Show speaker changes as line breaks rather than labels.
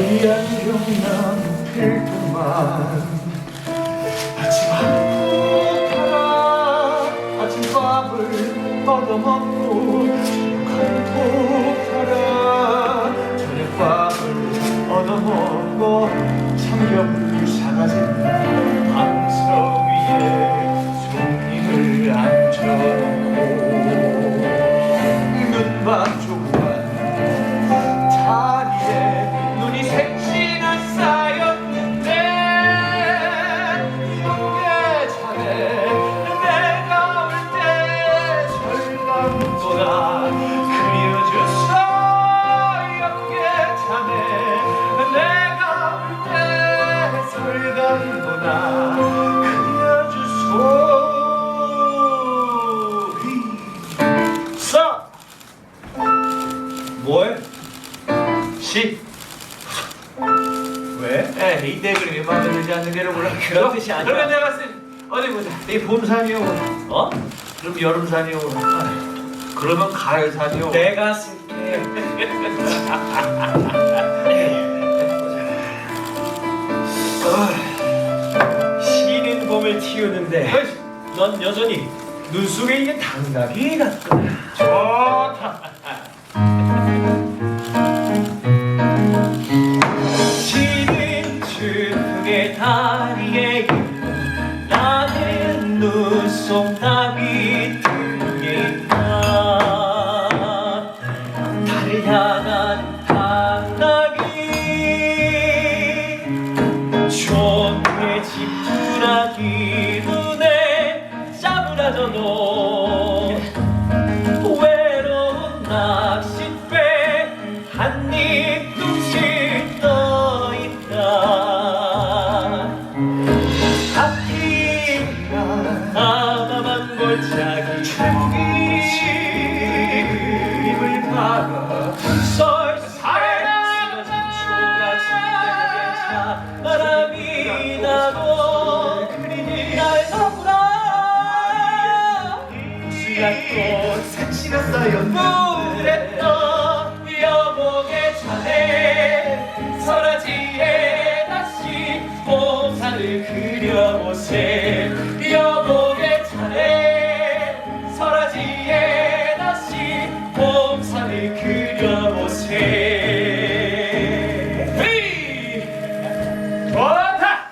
다 유리한 용남 필두만 아침 하라 아침밥을 얻어먹고 칼국하라. 저녁밥을 얻어먹고 삼겹을 사가진 방 자네 내가 설강도다 그려줬어 써 뭐해? 시 왜?
에 이대 그림이 만들지 않는 게를 몰라.
그런 뜻이 아니야.
그러면 내가 쓴 어디 보자.
이 봄산이요
어?
그럼 여름산이요
그러면 가을산이요.
내가 쓸게 시는 봄을 틔우는데 넌 여전히 눈 속에 있는 당나귀 같구나
좋다.
시는 춘풍의 다리에 있는 나는 눈송나귀 등에 있 싸부라져도 외로운 낚싯배 한입 둥실 떠있다. 앞이가 아담한 골짜기 그림을 바라 썰썰 쓰러진 초가지 차 바람이 나도 수약꽃 색시가 쌓였는데 여복의 차례 설아지에 다시 설아지에 다시 봄산을 그려보세